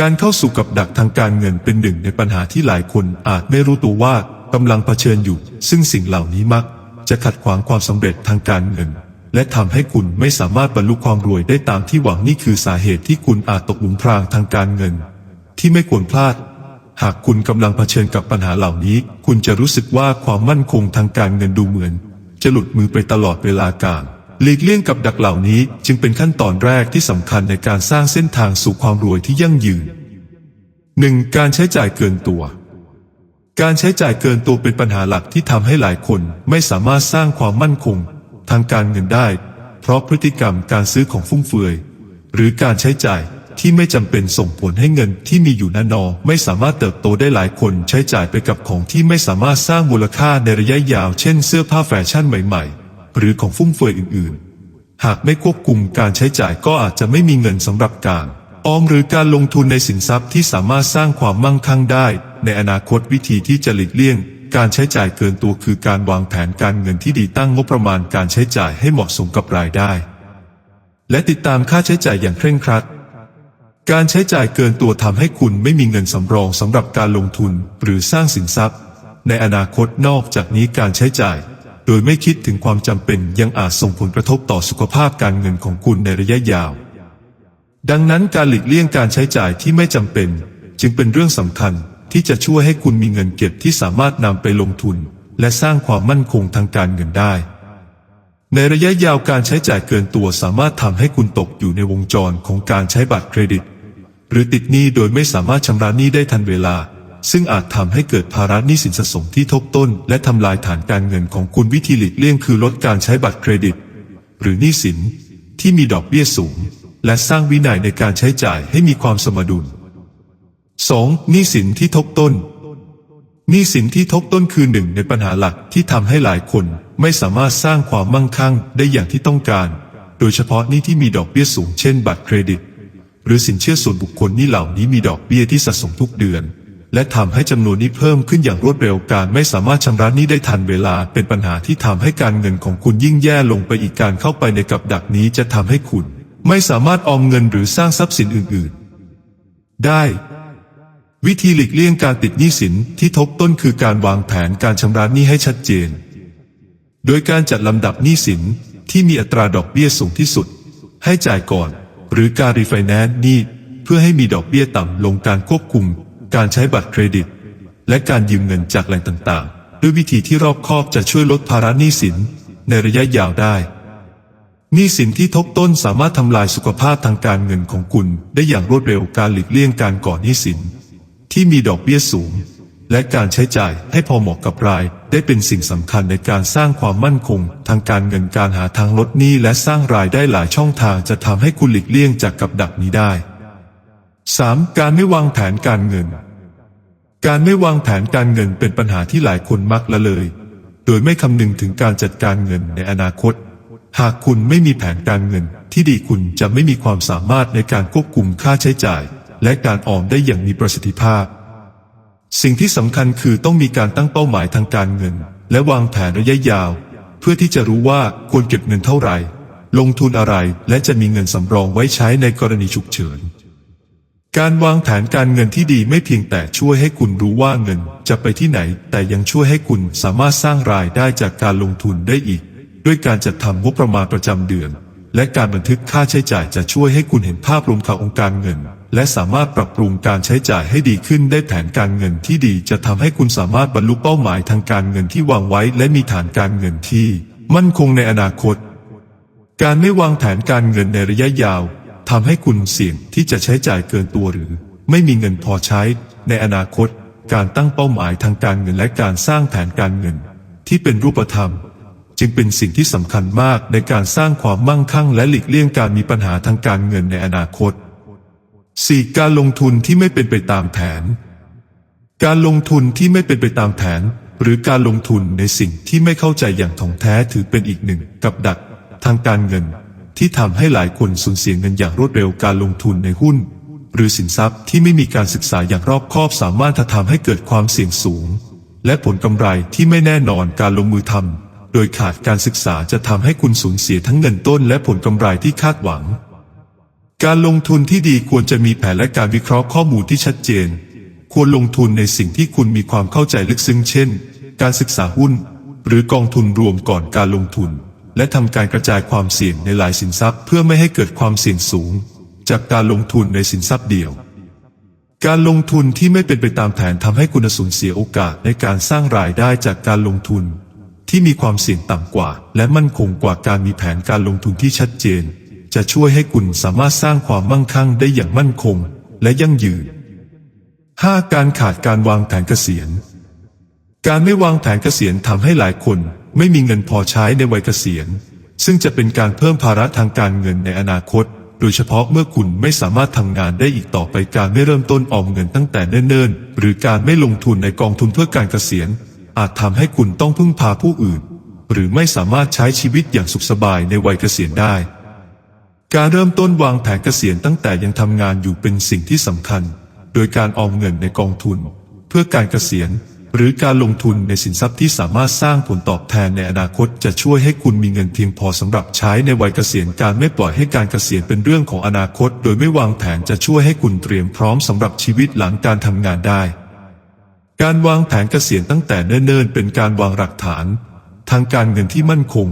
การเข้าสู่กับดักทางการเงินเป็นหนึ่งในปัญหาที่หลายคนอาจไม่รู้ตัวว่ากำลังเผชิญอยู่ ซึ่งสิ่งเหล่านี้มัก จะขัดขวางความสำเร็จทางการเงิน และทำให้คุณไม่สามารถบรรลุความรวยได้ตามที่หวังนี่คือสาเหตุที่คุณอาจตกหลุมพรางทางการเงิน ที่ไม่ควรพลาด หากคุณกำลังเผชิญกับปัญหาเหล่านี้ คุณจะรู้สึกว่าความมั่นคงทางการเงินดูเหมือน จะหลุดมือไปตลอดเวลาการ หลีกเลี่ยงกับดักเหล่านี้จึงเป็นขั้นตอนแรกที่สำคัญในการสร้างเส้นทางสู่ความรวยที่ยั่งยืนหนึ่งการใช้จ่ายเกินตัว การใช้จ่ายเกินตัวเป็นปัญหาหลักที่ทำให้หลายคนไม่สามารถสร้างความมั่นคง ทางการเงินได้ เพราะพฤติกรรมการซื้อของฟุ่มเฟือย หรือการใช้จ่ายที่ไม่จำเป็นส่งผลให้เงินที่มีอยู่นั้นนอ ไม่สามารถเติบโตได้หลายคนใช้จ่ายไปกับของที่ไม่สามารถสร้างมูลค่าในระยะยาว เช่น เสื้อผ้าแฟชั่นใหม่ ๆ หรือของฟุ่มเฟือยอื่น ๆ หากไม่ควบคุมการใช้จ่ายก็อาจจะไม่มีเงินสำหรับการออมหรือการลงทุนในสินทรัพย์ที่สามารถสร้างความมั่งคั่งได้ ในอนาคตวิธีที่จะหลีกเลี่ยง การใช้จ่ายเกินตัวคือการวางแผนการเงินที่ดีตั้งงบประมาณการใช้จ่ายให้เหมาะสมกับรายได้ และติดตามค่าใช้จ่ายอย่างเคร่งครัด การใช้จ่ายเกินตัวทำให้คุณไม่มีเงินสำรองสำหรับการลงทุนหรือสร้างสินทรัพย์ ในอนาคตนอกจากนี้การใช้จ่าย โดยไม่คิดถึงความจำเป็นยังอาจส่งผลกระทบต่อสุขภาพการเงินของคุณในระยะยาว ดังนั้นการหลีกเลี่ยงการใช้จ่ายที่ไม่จำเป็น จึงเป็นเรื่องสำคัญที่จะช่วยให้คุณมีเงินเก็บที่สามารถนำไปลงทุน และสร้างความมั่นคงทางการเงินได้ ในระยะยาวการใช้จ่ายเกินตัวสามารถทำให้คุณตกอยู่ในวงจรของการใช้บัตรเครดิต หรือติดหนี้โดยไม่สามารถชำระหนี้ได้ทันเวลา ซึ่งอาจทำให้เกิดภาระหนี้สินสะสมที่ทบต้น และทำลายฐานการเงินของคุณวิธีหลีกเลี่ยงคือลดการใช้บัตรเครดิต หรือหนี้สินที่มีดอกเบี้ยสูง และสร้างวินัยในการใช้จ่ายให้มีความสมดุล 2. หนี้สินที่ทบต้นหนี้สินที่ทบต้นคือหนึ่งในปัญหาหลักที่ทำให้หลายคนไม่สามารถสร้างความมั่งคั่งได้อย่างที่ต้องการ โดยเฉพาะหนี้ที่มีดอกเบี้ยสูงเช่นบัตรเครดิต หรือสินเชื่อส่วนบุคคลหนี้เหล่านี้มีดอกเบี้ยที่สะสมทุกเดือน และทำให้จำนวนนี้เพิ่มขึ้นอย่างรวดเร็วการไม่สามารถชำระหนี้ได้ทันเวลา เป็นปัญหาที่ทำให้การเงินของคุณยิ่งแย่ลงไปอีกการเข้าไปในกับดักนี้จะทำให้คุณ ไม่สามารถออมเงินหรือสร้างทรัพย์สินอื่น ๆ ได้ วิธีหลีกเลี่ยงการติดหนี้สินที่ทบต้นคือการวางแผนการชำระหนี้ให้ชัดเจน โดยการจัดลำดับหนี้สินที่มีอัตราดอกเบี้ยสูงที่สุด ให้จ่ายก่อน หรือการรีไฟแนนซ์หนี้เพื่อให้มีดอกเบี้ยต่ำลงการควบคุม การใช้บัตรเครดิต และการยืมเงินจากแหล่งต่างๆ ด้วยวิธีที่รอบคอบจะช่วยลดภาระหนี้สินในระยะยาวได้หนี้สินที่ทบต้นสามารถทำลายสุขภาพทางการเงินของคุณได้อย่างรวดเร็วการหลีกเลี่ยงการก่อหนี้สิน ที่มีดอกเบี้ยสูง และการใช้จ่ายให้พอเหมาะกับราย ได้เป็นสิ่งสำคัญในการสร้างความมั่นคง ทางการเงินการหาทางลดหนี้และสร้างรายได้หลายช่องทางจะทำให้คุณหลีกเลี่ยงจากกับดักนี้ได้ 3. การไม่วางแผนการเงิน การไม่วางแผนการเงินเป็นปัญหาที่หลายคนมักละเลย โดยไม่คำนึงถึงการจัดการเงินในอนาคต หากคุณไม่มีแผนการเงินที่ดีคุณจะไม่มีความสามารถในการควบคุมค่าใช้จ่าย และการออมได้อย่างมีประสิทธิภาพ สิ่งที่สำคัญคือต้องมีการตั้งเป้าหมายทางการเงิน และวางแผนระยะยาว เพื่อที่จะรู้ว่าควรเก็บเงินเท่าไหร่ ลงทุนอะไรและจะมีเงินสำรองไว้ใช้ในกรณีฉุกเฉิน การวางแผนการเงินที่ดีไม่เพียงแต่ช่วยให้คุณรู้ว่าเงินจะไปที่ไหน แต่ยังช่วยให้คุณสามารถสร้างรายได้จากการลงทุนได้อีก ด้วยการจัดทำงบประมาณประจำเดือน และการบันทึกค่าใช้จ่ายจะช่วยให้คุณเห็นภาพรวมขององค์การเงิน และสามารถปรับปรุงการใช้จ่ายให้ดีขึ้นได้แผนการเงินที่ดีจะทำให้คุณสามารถบรรลุเป้าหมายทางการเงินที่วางไว้ และมีฐานการเงินที่ มั่นคงในอนาคต การไม่วางแผนการเงินในระยะยาว ทำให้คุณเสี่ยงที่จะใช้จ่ายเกินตัวหรือ ไม่มีเงินพอใช้ ในอนาคต การตั้งเป้าหมายทางการเงินและการสร้างแผนการเงิน ที่เป็นรูปธรรม จึงเป็นสิ่งที่สำคัญมากในการสร้างความมั่งคั่ง และหลีกเลี่ยงการมีปัญหาทางการเงินในอนาคต 4. การลงทุนที่ไม่เป็นไปตามแผน การลงทุนที่ไม่เป็นไปตามแผน หรือการลงทุนในสิ่งที่ไม่เข้าใจอย่างถ่องแท้ถือเป็นอีกหนึ่ง กับดักทางการเงิน ที่ทำให้หลายคนสูญเสียเงินอย่างรวดเร็วการลงทุนในหุ้น หรือสินทรัพย์ที่ไม่มีการศึกษาอย่างรอบคอบสามารถทำให้เกิดความเสี่ยงสูง และผลกำไรที่ไม่แน่นอนการลงมือทำโดยขาดการศึกษาจะทำให้คุณสูญเสียทั้งเงินต้นและผลกำไรที่คาดหวัง การลงทุนที่ดีควรจะมีแผนและการวิเคราะห์ข้อมูลที่ชัดเจน ควรลงทุนในสิ่งที่คุณมีความเข้าใจลึกซึ้งเช่น การศึกษาหุ้น หรือกองทุนรวมก่อนการลงทุน และทำการกระจายความเสี่ยงในหลายสินทรัพย์ เพื่อไม่ให้เกิดความเสี่ยงสูง จากการลงทุนในสินทรัพย์เดียว การลงทุนที่ไม่เป็นไปตามแผนทำให้คุณสูญเสียโอกาสในการสร้างรายได้จากการลงทุน ที่มีความเสี่ยงต่ำกว่า และมั่นคงกว่าการมีแผนการลงทุนที่ชัดเจน จะช่วยให้คุณสามารถสร้างความมั่งคั่งได้อย่างมั่นคง และยั่งยืน 5. การขาดการวางแผนเกษียณ การไม่วางแผนเกษียณทำให้หลายคน ไม่มีเงินพอใช้ในวัยเกษียณ ซึ่งจะเป็นการเพิ่มภาระทางการเงินในอนาคต โดยเฉพาะเมื่อคุณไม่สามารถทำงานได้อีกต่อไปการไม่เริ่มต้นออมเงินตั้งแต่เนิ่นๆ หรือการไม่ลงทุนในกองทุนเพื่อการเกษียณ อาจทำให้คุณต้องพึ่งพาผู้อื่น หรือไม่สามารถใช้ชีวิตอย่างสุขสบายในวัยเกษียณได้ การเริ่มต้นวางแผนเกษียณตั้งแต่ยังทำงานอยู่เป็นสิ่งที่สำคัญ โดยการออมเงินในกองทุน เพื่อการเกษียณ หรือการลงทุนในสินทรัพย์ที่สามารถสร้างผลตอบแทนในอนาคตจะช่วยให้คุณมีเงินเพียงพอสำหรับใช้ในวัยเกษียณการไม่ปล่อยให้การเกษียณเป็นเรื่องของอนาคต โดยไม่วางแผนจะช่วยให้คุณเตรียมพร้อมสำหรับชีวิตหลังการทำงานได้ การวางแผนเกษียณตั้งแต่เนิ่นๆเป็นการวางหลักฐาน ทางการเงินที่มั่นคง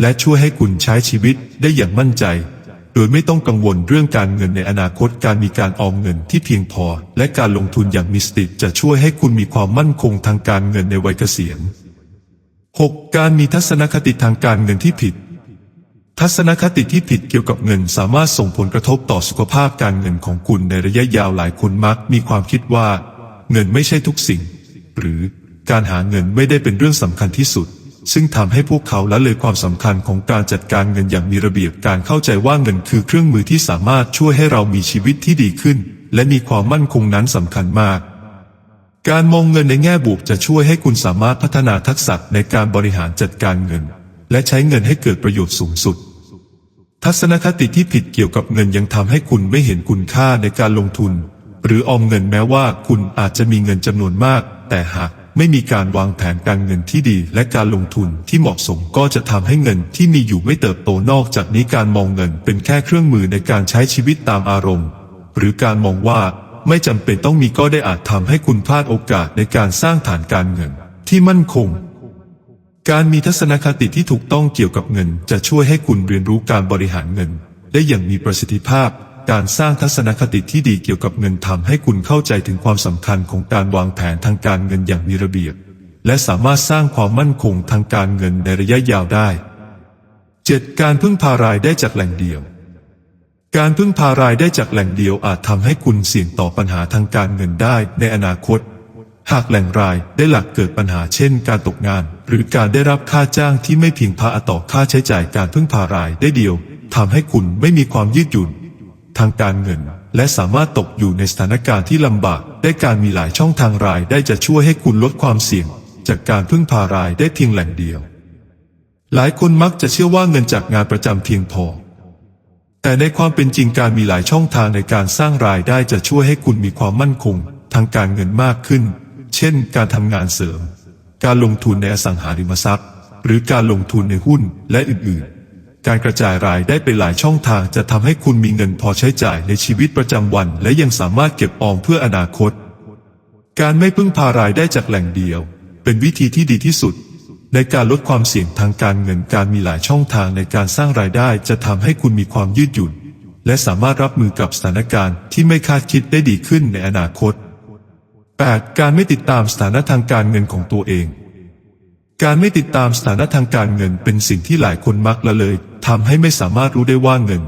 และช่วยให้คุณใช้ชีวิตได้อย่างมั่นใจ โดยไม่ต้องกังวลเรื่องการเงินในอนาคตการมีการออมเงินที่เพียงพอ และการลงทุนอย่างมีสติจะช่วยให้คุณมีความมั่นคงทางการเงินในวัยเกษียณ 6. การมีทัศนคติทางการเงินที่ผิด ทัศนคติที่ผิดเกี่ยวกับเงินสามารถส่งผลกระทบต่อสุขภาพการเงินของคุณในระยะยาวหลายคนมักมีความคิดว่า เงินไม่ใช่ทุกสิ่ง หรือการหาเงินไม่ได้เป็นเรื่องสำคัญที่สุด ซึ่งทำให้พวกเขาละเลยความสำคัญของการจัดการเงินอย่างมีระเบียบการเข้าใจว่าเงินคือเครื่องมือที่สามารถช่วยให้เรามีชีวิตที่ดีขึ้น และมีความมั่นคงนั้นสำคัญมาก การมองเงินในแง่บวกจะช่วยให้คุณสามารถพัฒนาทักษะในการบริหารจัดการเงิน และใช้เงินให้เกิดประโยชน์สูงสุด ทัศนคติที่ผิดเกี่ยวกับเงินยังทำให้คุณไม่เห็นคุณค่าในการลงทุน หรือออมเงินแม้ว่าคุณอาจจะมีเงินจำนวนมาก แต่หาก ไม่มีการวางแผนการเงินที่ดีและการลงทุนที่เหมาะสมก็จะทำให้เงินที่มีอยู่ไม่เติบโตนอกจากนี้การมองเงินเป็นแค่เครื่องมือในการใช้ชีวิตตามอารมณ์ หรือการมองว่าไม่จำเป็นต้องมีก็ได้อาจทำให้คุณพลาดโอกาสในการสร้างฐานการเงินที่มั่นคง การมีทัศนคติที่ถูกต้องเกี่ยวกับเงิน จะช่วยให้คุณเรียนรู้การบริหารเงิน ได้อย่างมีประสิทธิภาพ การสร้างทัศนคติที่ดีเกี่ยวกับเงินทำให้คุณเข้าใจถึงความสำคัญของการวางแผนทางการเงินอย่างมีระเบียบ และสามารถสร้างความมั่นคงทางการเงินในระยะยาวได้ 7. การพึ่งพารายได้จากแหล่งเดียว การพึ่งพารายได้จากแหล่งเดียวอาจทำให้คุณเสี่ยงต่อปัญหาทางการเงินได้ในอนาคต หากแหล่งรายได้หลักเกิดปัญหาเช่น การตกงาน หรือการได้รับค่าจ้างที่ไม่เพียงพอต่อค่าใช้จ่ายการพึ่งพารายได้เดียวทำให้คุณไม่มีความยืดหยุ่น ทางการเงิน และสามารถตกอยู่ในสถานการณ์ที่ลำบาก ได้การมีหลายช่องทางรายได้จะช่วยให้คุณลดความเสี่ยง จากการพึ่งพารายได้เพียงแหล่งเดียว หลายคนมักจะเชื่อว่าเงินจากงานประจำเพียงพอ แต่ในความเป็นจริงการมีหลายช่องทางในการสร้างรายได้จะช่วยให้คุณมีความมั่นคง ทางการเงินมากขึ้น เช่น การทำงานเสริม การลงทุนในอสังหาริมทรัพย์ หรือการลงทุนในหุ้นและอื่นๆ การกระจายรายได้ไปหลายช่องทางจะทำให้คุณมีเงินพอใช้จ่ายในชีวิตประจำวัน และยังสามารถเก็บออมเพื่ออนาคต การไม่พึ่งพารายได้จากแหล่งเดียว เป็นวิธีที่ดีที่สุด ในการลดความเสี่ยงทางการเงินการมีหลายช่องทางในการสร้างรายได้จะทำให้คุณมีความยืดหยุ่น และสามารถรับมือกับสถานการณ์ที่ไม่คาดคิดได้ดีขึ้นในอนาคต 8. การไม่ติดตามสถานะทางการเงินของตัวเอง การไม่ติดตามสถานะทางการเงินเป็นสิ่งที่หลายคนมักละเลยทำให้ไม่สามารถรู้ได้ว่าเงิน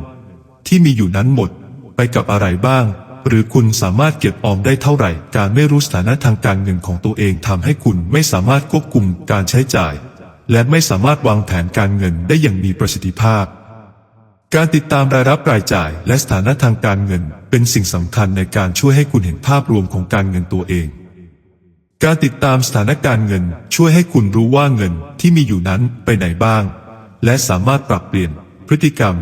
ที่มีอยู่นั้นหมด ไปกับอะไรบ้าง หรือคุณสามารถเก็บออมได้เท่าไหร่ การไม่รู้สถานะทางการเงินของตัวเองทำให้คุณไม่สามารถควบคุมการใช้จ่าย และไม่สามารถวางแผนการเงินได้อย่างมีประสิทธิภาพ การติดตามรายรับรายจ่าย และสถานะทางการเงิน เป็นสิ่งสำคัญในการช่วยให้คุณเห็นภาพรวมของการเงินตัวเอง การติดตามสถานการณ์เงินช่วยให้คุณรู้ว่าเงินที่มีอยู่นั้นไปไหนบ้าง และสามารถปรับเปลี่ยนพฤติกรรม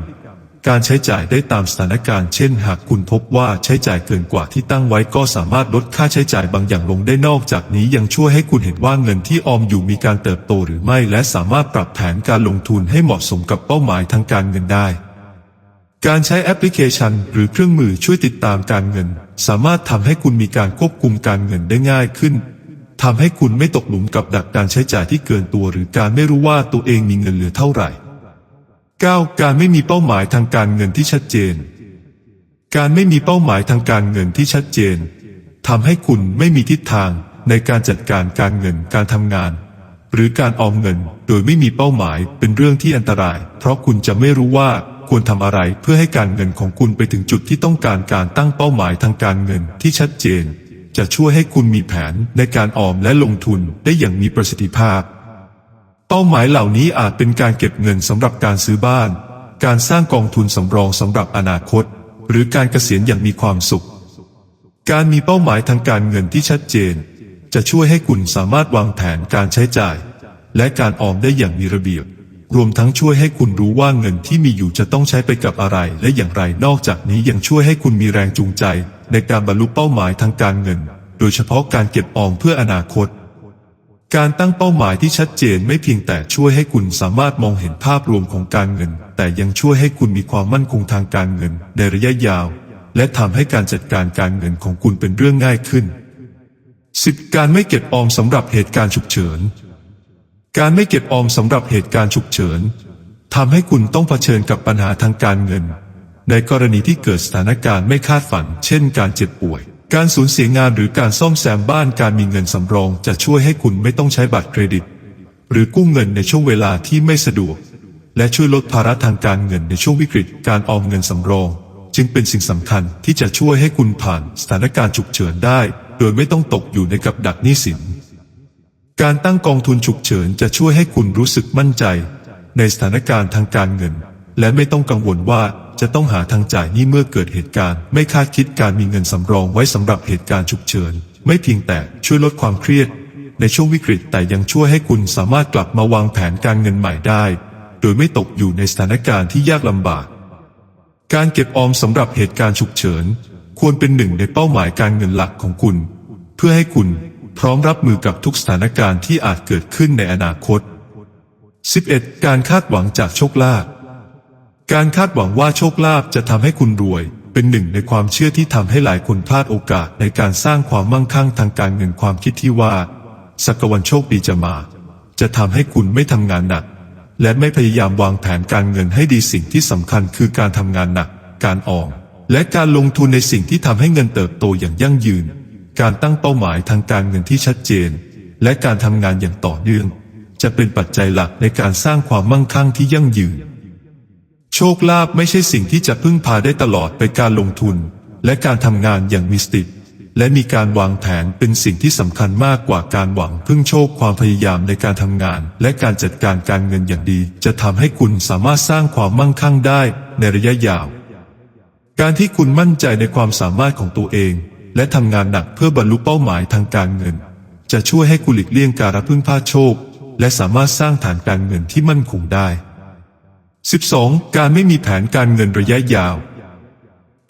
การใช้จ่ายได้ตามสถานการณ์ เช่น หากคุณพบว่าใช้จ่ายเกินกว่าที่ตั้งไว้ก็สามารถลดค่าใช้จ่ายบางอย่างลงได้นอกจากนี้ยังช่วยให้คุณเห็นว่าเงินที่ออมอยู่มีการเติบโตหรือไม่ และสามารถปรับแผนการลงทุนให้เหมาะสมกับเป้าหมายทางการเงินได้การใช้แอปพลิเคชันหรือเครื่องมือช่วยติดตามการเงิน สามารถทำให้คุณมีการควบคุมการเงินได้ง่ายขึ้น ทำให้คุณไม่ตกหลุมกับดักการใช้จ่ายที่เกินตัว หรือการไม่รู้ว่าตัวเองมีเงินเหลือเท่าไหร่ 9. การไม่มีเป้าหมายทางการเงินที่ชัดเจน การไม่มีเป้าหมายทางการเงินที่ชัดเจนทำให้คุณไม่มีทิศทางในการจัดการการเงินการทำงาน หรือการออมเงินโดยไม่มีเป้าหมายเป็นเรื่องที่อันตราย เพราะคุณจะไม่รู้ว่าควรทำอะไรเพื่อให้การเงินของคุณไปถึงจุดที่ต้องการการตั้งเป้าหมายทางการเงินที่ชัดเจน จะช่วยให้คุณมีแผนในการออมและลงทุนได้อย่างมีประสิทธิภาพ เป้าหมายเหล่านี้อาจเป็นการเก็บเงินสำหรับการซื้อบ้าน การสร้างกองทุนสำรองสำหรับอนาคต หรือการเกษียณอย่างมีความสุข การมีเป้าหมายทางการเงินที่ชัดเจน จะช่วยให้คุณสามารถวางแผนการใช้จ่าย และการออมได้อย่างมีระเบียบ รวมทั้งช่วยให้คุณรู้ว่าเงินที่มีอยู่จะต้องใช้ไปกับอะไร และอย่างไรนอกจากนี้ยังช่วยให้คุณมีแรงจูงใจ ในการบรรลุเป้าหมายทางการเงิน โดยเฉพาะการเก็บออมเพื่ออนาคต การตั้งเป้าหมายที่ชัดเจนไม่เพียงแต่ช่วยให้คุณสามารถมองเห็นภาพรวมของการเงิน แต่ยังช่วยให้คุณมีความมั่นคงทางการเงิน ในระยะยาว และทำให้การจัดการการเงินของคุณเป็นเรื่องง่ายขึ้น 10. การไม่เก็บออมสำหรับเหตุการณ์ฉุกเฉิน การไม่เก็บออมสำหรับเหตุการณ์ฉุกเฉินทำให้คุณต้องเผชิญกับปัญหาทางการเงิน ในกรณีที่เกิดสถานการณ์ไม่คาดฝัน เช่นการเจ็บป่วย การสูญเสียงานหรือการซ่อมแซมบ้านการมีเงินสำรอง จะช่วยให้คุณไม่ต้องใช้บัตรเครดิต หรือกู้เงินในช่วงเวลาที่ไม่สะดวก และช่วยลดภาระทางการเงินในช่วงวิกฤต การออมเงินสำรอง จึงเป็นสิ่งสำคัญที่จะช่วยให้คุณผ่านสถานการณ์ฉุกเฉินได้ โดยไม่ต้องตกอยู่ในกับดักหนี้สิน การตั้งกองทุนฉุกเฉินจะช่วยให้คุณรู้สึกมั่นใจ ในสถานการณ์ทางการเงิน และไม่ต้องกังวลว่า จะต้องหาทางจ่ายหนี้เมื่อเกิดเหตุการณ์ ไม่คาดคิดการมีเงินสำรองไว้สำหรับเหตุการณ์ฉุกเฉิน ไม่เพียงแต่ช่วยลดความเครียด ในช่วงวิกฤตแต่ยังช่วยให้คุณสามารถกลับมาวางแผนการเงินใหม่ได้ โดยไม่ตกอยู่ในสถานการณ์ที่ยากลำบาก การเก็บออมสำหรับเหตุการณ์ฉุกเฉิน ควรเป็นหนึ่งในเป้าหมายการเงินหลักของคุณ เพื่อให้คุณพร้อมรับมือกับทุกสถานการณ์ที่อาจเกิดขึ้นในอนาคต 11. การคาดหวังจากโชคลาภ การคาดหวังว่าโชคลาภจะทำให้คุณรวย เป็นหนึ่งในความเชื่อที่ทำให้หลายคนพลาดโอกาสในการสร้างความมั่งคั่งทางการเงินความคิดที่ว่า สักวันโชคดีจะมา จะทำให้คุณไม่ทำงานหนัก และไม่พยายามวางแผนการเงินให้ดีสิ่งที่สำคัญคือการทำงานหนัก การออมและการลงทุนในสิ่งที่ทำให้เงินเติบโตอย่างยั่งยืน การตั้งเป้าหมายทางการเงินที่ชัดเจน และการทำงานอย่างต่อเนื่อง จะเป็นปัจจัยหลักในการสร้างความมั่งคั่งที่ยั่งยืน โชคลาภไม่ใช่สิ่งที่จะพึ่งพาได้ตลอดไปการลงทุน และการทำงานอย่างมีสติและมีการวางแผนเป็นสิ่งที่สำคัญมากกว่าการหวังพึ่งโชคความพยายามในการทำงาน และการจัดการการเงินอย่างดี จะทำให้คุณสามารถสร้างความมั่งคั่งได้ในระยะยาว การที่คุณมั่นใจในความสามารถของตัวเอง และทำงานหนักเพื่อบรรลุเป้าหมายทางการเงิน จะช่วยให้คุณหลีกเลี่ยงการรับพึ่งพาโชค และสามารถสร้างฐานการเงินที่มั่นคงได้ 12. การไม่มีแผนการเงินระยะยาว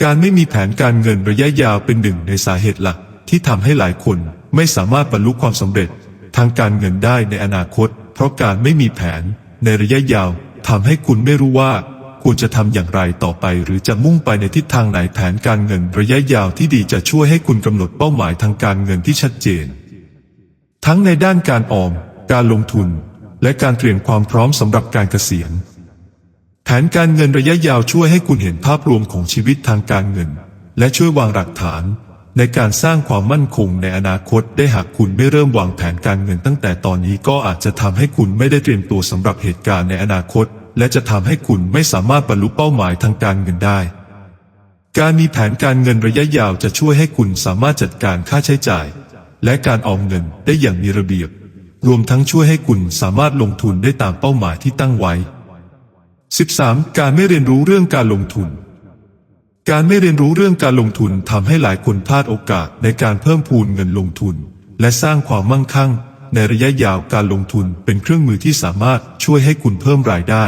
การไม่มีแผนการเงินระยะยาวเป็นหนึ่งในสาเหตุหลัก ที่ทำให้หลายคนไม่สามารถบรรลุความสำเร็จ ทางการเงินได้ในอนาคต เพราะการไม่มีแผนในระยะยาวทำให้คุณไม่รู้ว่าควรจะทำอย่างไรต่อไป หรือจะมุ่งไปในทิศทางไหนแผนการเงินระยะยาวที่ดีจะช่วยให้คุณกำหนดเป้าหมายทางการเงินที่ชัดเจน ทั้งในด้านการออม การลงทุน และการเตรียมความพร้อมสำหรับการเกษียณ นการเงินระยะยาวช่วยให้คุณเห็นภาพรวมของชีวิตทางการเงิน และช่วยวางหลักฐาน ในการสร้างความมั่นคงในอนาคตได้หากคุณไม่เริ่มวางแผนการเงินตั้งแต่ตอนนี้ก็อาจจะทำให้คุณไม่ได้เตรียมตัวสำหรับเหตุการณ์ในอนาคต และจะทำให้คุณไม่สามารถบรรลุเป้าหมายทางการเงินได้ การมีแผนการเงินระยะยาวจะช่วยให้คุณสามารถจัดการค่าใช้จ่าย และการออมเงินได้อย่างมีระเบียบ รวมทั้งช่วยให้คุณสามารถลงทุนได้ตามเป้าหมายที่ตั้งไว้ 13. การไม่เรียนรู้เรื่องการลงทุน การไม่เรียนรู้เรื่องการลงทุนทำให้หลายคนพลาดโอกาสในการเพิ่มพูนเงินลงทุน และสร้างความมั่งคั่ง ในระยะยาวการลงทุนเป็นเครื่องมือที่สามารถช่วยให้คุณเพิ่มรายได้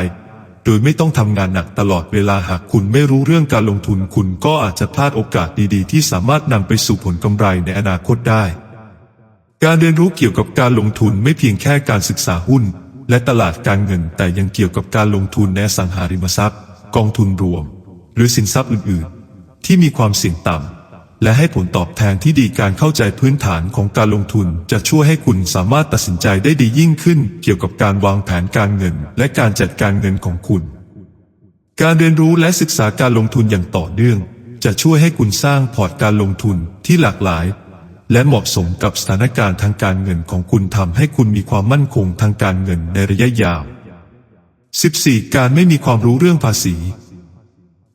โดยไม่ต้องทำงานหนักตลอดเวลาหากคุณไม่รู้เรื่องการลงทุน คุณก็อาจจะพลาดโอกาสดีๆ ที่สามารถนำไปสู่ผลกำไรในอนาคตได้ การเรียนรู้เกี่ยวกับการลงทุนไม่เพียงแค่การศึกษาหุ้น และตลาดการเงินแต่ยังเกี่ยวกับการลงทุนในสังหาริมทรัพย์ กองทุนรวม หรือสินทรัพย์อื่น ๆ ที่มีความเสี่ยงต่ำและให้ผลตอบแทนที่ดีการเข้าใจพื้นฐานของการลงทุน จะช่วยให้คุณสามารถตัดสินใจได้ดียิ่งขึ้น เกี่ยวกับการวางแผนการเงิน และการจัดการเงินของคุณ การเรียนรู้และศึกษาการลงทุนอย่างต่อเนื่อง จะช่วยให้คุณสร้างพอร์ตการลงทุนที่หลากหลาย และเหมาะสมกับสถานการณ์ทางการเงินของคุณทำให้คุณมีความมั่นคงทางการเงินในระยะยาว 14. การไม่มีความรู้เรื่องภาษี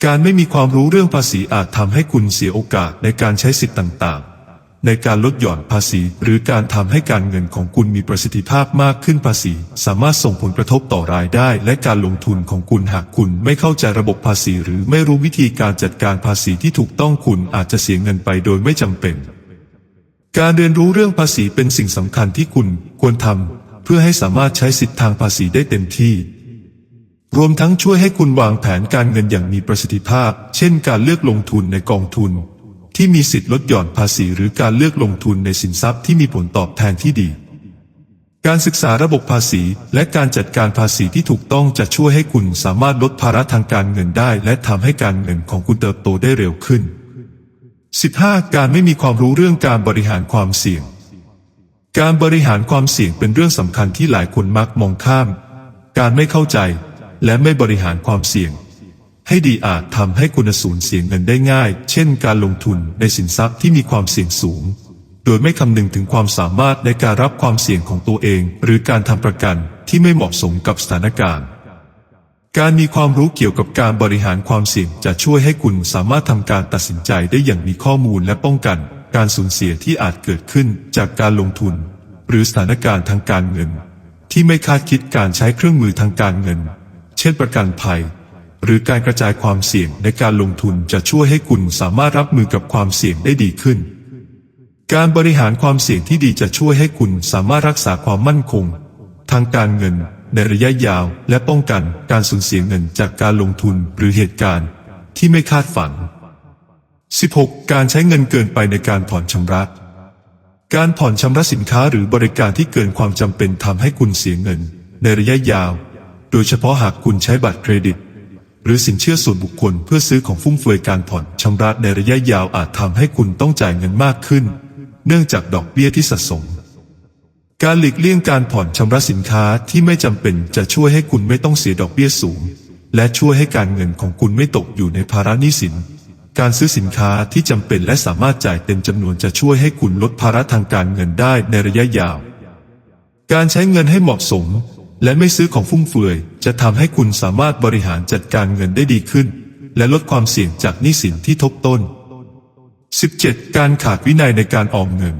การไม่มีความรู้เรื่องภาษีอาจทำให้คุณเสียโอกาสในการใช้สิทธิ์ต่างๆ ในการลดหย่อนภาษีหรือการทำให้การเงินของคุณมีประสิทธิภาพมากขึ้นภาษี สามารถส่งผลกระทบต่อรายได้ และการลงทุนของคุณหากคุณไม่เข้าใจระบบภาษี หรือไม่รู้วิธีการจัดการภาษีที่ถูกต้องคุณอาจจะเสียเงินไปโดยไม่จำเป็น การเรียนรู้เรื่องภาษีเป็นสิ่งสำคัญที่คุณควรทำเพื่อให้สามารถใช้สิทธิทางภาษีได้เต็มที่ รวมทั้งช่วยให้คุณวางแผนการเงินอย่างมีประสิทธิภาพ เช่นการเลือกลงทุนในกองทุน ที่มีสิทธิลดหย่อนภาษีหรือการเลือกลงทุนในสินทรัพย์ที่มีผลตอบแทนที่ดี การศึกษาระบบภาษีและการจัดการภาษีที่ถูกต้องจะช่วยให้คุณสามารถลดภาระทางการเงินได้ และทำให้การเงินของคุณเติบโตได้เร็วขึ้น 15. การไม่มีความรู้เรื่องการบริหารความเสี่ยง การบริหารความเสี่ยงเป็นเรื่องสำคัญที่หลายคนมักมองข้าม การไม่เข้าใจและไม่บริหารความเสี่ยง ให้ดีอาจทำให้คุณสูญเสียเงินได้ง่าย เช่น การลงทุนในสินทรัพย์ที่มีความเสี่ยงสูง โดยไม่คำนึงถึงความสามารถในการรับความเสี่ยงของตัวเอง หรือการทำประกันที่ไม่เหมาะสมกับสถานการณ์ การมีความรู้เกี่ยวกับการบริหารความเสี่ยงจะช่วยให้คุณสามารถทำการตัดสินใจได้อย่างมีข้อมูลและป้องกัน การสูญเสียที่อาจเกิดขึ้นจากการลงทุน หรือสถานการณ์ทางการเงิน ที่ไม่คาดคิดการใช้เครื่องมือทางการเงิน เช่นประกันภัย หรือการกระจายความเสี่ยงในการลงทุนจะช่วยให้คุณสามารถรับมือกับความเสี่ยงได้ดีขึ้น การบริหารความเสี่ยงที่ดีจะช่วยให้คุณสามารถรักษาความมั่นคง ทางการเงิน ในระยะยาวและป้องกันการสูญเสียเงินจากการลงทุนหรือเหตุการณ์ที่ไม่คาดฝัน 16. การใช้เงินเกินไปในการผ่อนชำระ การผ่อนชำระสินค้าหรือบริการที่เกินความจำเป็นทำให้คุณเสียเงิน ในระยะยาว โดยเฉพาะหากคุณใช้บัตรเครดิต หรือสินเชื่อส่วนบุคคลเพื่อซื้อของฟุ่มเฟือยการผ่อนชำระในระยะยาวอาจทำให้คุณต้องจ่ายเงินมากขึ้น เนื่องจากดอกเบี้ยที่สะสม การหลีกเลี่ยงการผ่อนชำระสินค้าที่ไม่จำเป็นจะช่วยให้คุณไม่ต้องเสียดอกเบี้ยสูง และช่วยให้การเงินของคุณไม่ตกอยู่ในภาระหนี้สิน การซื้อสินค้าที่จำเป็นและสามารถจ่ายเต็มจำนวนจะช่วยให้คุณลดภาระทางการเงินได้ในระยะยาว การใช้เงินให้เหมาะสม และไม่ซื้อของฟุ่มเฟือย จะทำให้คุณสามารถบริหารจัดการเงินได้ดีขึ้น และลดความเสี่ยงจากหนี้สินที่ทบต้น 17. การขาดวินัยในการออมเงิน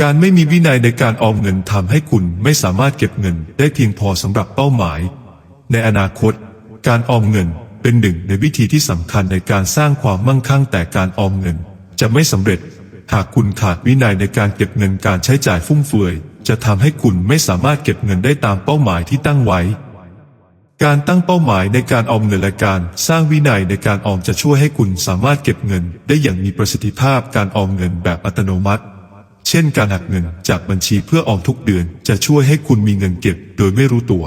การไม่มีวินัยในการออมเงินทำให้คุณไม่สามารถเก็บเงินได้เพียงพอสำหรับเป้าหมาย ในอนาคต การออมเงินเป็นหนึ่งในวิธีที่สำคัญในการสร้างความมั่งคั่งแต่การออมเงิน จะไม่สำเร็จ หากคุณขาดวินัยในการเก็บเงินการใช้จ่ายฟุ่มเฟือย จะทำให้คุณไม่สามารถเก็บเงินได้ตามเป้าหมายที่ตั้งไว้ การตั้งเป้าหมายในการออมเงินและการสร้างวินัยในการออมจะช่วยให้คุณสามารถเก็บเงิน ได้อย่างมีประสิทธิภาพการออมเงินแบบอัตโนมัติ เช่นการหักเงินจากบัญชีเพื่อออมทุกเดือนจะช่วยให้คุณมีเงินเก็บโดยไม่รู้ตัว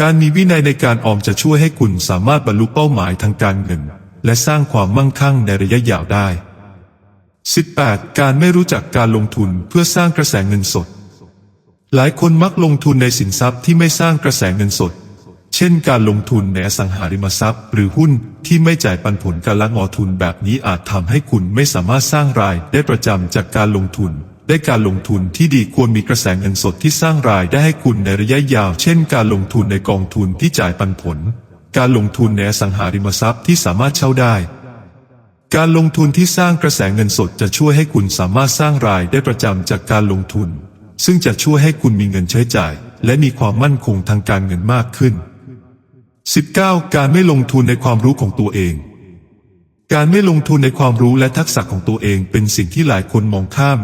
การมีวินัยในการออมจะช่วยให้คุณสามารถบรรลุเป้าหมายทางการเงิน และสร้างความมั่งคั่งในระยะยาวได้ 18. การไม่รู้จักการลงทุนเพื่อสร้างกระแสเงินสด หลายคนมักลงทุนในสินทรัพย์ที่ไม่สร้างกระแสเงินสด เช่นการลงทุนในอสังหาริมทรัพย์ หรือหุ้นที่ไม่จ่ายปันผลการละงอทุนแบบนี้อาจทำให้คุณไม่สามารถสร้างรายได้ประจำจากการลงทุน ได้การลงทุนที่ดีควรมีกระแสเงินสดที่สร้างรายได้ให้คุณในระยะยาว เช่น การลงทุนในกองทุนที่จ่ายปันผล การลงทุนในอสังหาริมทรัพย์ที่สามารถเช่าได้การลงทุนที่สร้างกระแสเงินสดจะช่วยให้คุณสามารถสร้างรายได้ประจำจากการลงทุน ซึ่งจะช่วยให้คุณมีเงินใช้จ่าย และมีความมั่นคงทางการเงินมากขึ้น 19. การไม่ลงทุนในความรู้ของตัวเอง การไม่ลงทุนในความรู้และทักษะของตัวเองเป็นสิ่งที่หลายคนมองข้าม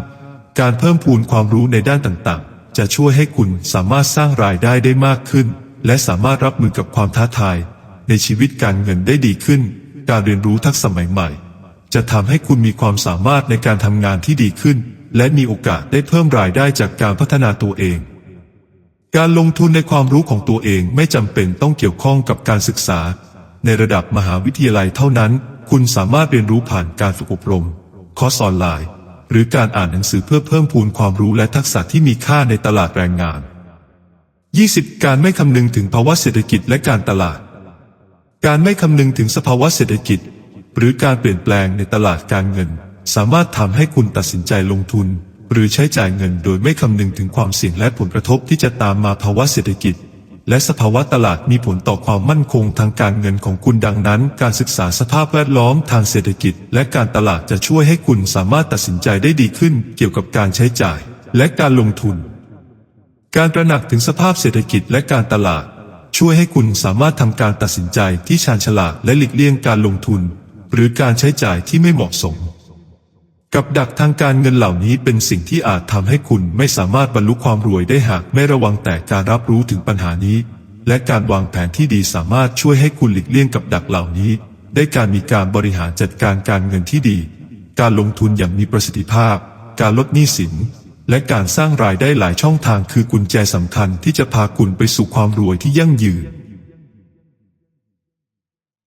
การเพิ่มพูนความรู้ในด้านต่างๆ จะช่วยให้คุณสามารถสร้างรายได้ได้มากขึ้น และสามารถรับมือกับความท้าทาย ในชีวิตการเงินได้ดีขึ้น การเรียนรู้ทักษะใหม่ๆ จะทำให้คุณมีความสามารถในการทำงานที่ดีขึ้น และมีโอกาสได้เพิ่มรายได้จากการพัฒนาตัวเอง การลงทุนในความรู้ของตัวเองไม่จำเป็นต้องเกี่ยวข้องกับการศึกษา ในระดับมหาวิทยาลัยเท่านั้น คุณสามารถเรียนรู้ผ่านการฝึกอบรม คอร์สออนไลน์ หรือการอ่านหนังสือเพื่อเพิ่มพูนความรู้และทักษะที่มีค่าในตลาดแรงงาน 20. การไม่คำนึงถึงภาวะเศรษฐกิจและการตลาด การไม่คำนึงถึงสภาวะเศรษฐกิจ หรือการเปลี่ยนแปลงในตลาดการเงิน สามารถทำให้คุณตัดสินใจลงทุน หรือใช้จ่ายเงินโดยไม่คำนึงถึงความเสี่ยงและผลกระทบที่จะตามมาภาวะเศรษฐกิจ และสภาวะตลาดมีผลต่อความมั่นคงทางการเงินของคุณดังนั้น การศึกษาสภาพแวดล้อมทางเศรษฐกิจ และการตลาดจะช่วยให้คุณสามารถตัดสินใจได้ดีขึ้น เกี่ยวกับการใช้จ่าย และการลงทุน การตระหนักถึงสภาพเศรษฐกิจและการตลาด ช่วยให้คุณสามารถทำการตัดสินใจที่ชาญฉลาดและหลีกเลี่ยงการลงทุน หรือการใช้จ่ายที่ไม่เหมาะสม กับดักทางการเงินเหล่านี้เป็นสิ่งที่อาจทำให้คุณไม่สามารถบรรลุความรวยได้หากไม่ระวังแต่การรับรู้ถึงปัญหานี้ และการวางแผนที่ดีสามารถช่วยให้คุณหลีกเลี่ยงกับดักเหล่านี้ ได้การมีการบริหารจัดการการเงินที่ดี การลงทุนอย่างมีประสิทธิภาพ การลดหนี้สิน และการสร้างรายได้หลายช่องทางคือกุญแจสำคัญที่จะพาคุณไปสู่ความรวยที่ยั่งยืน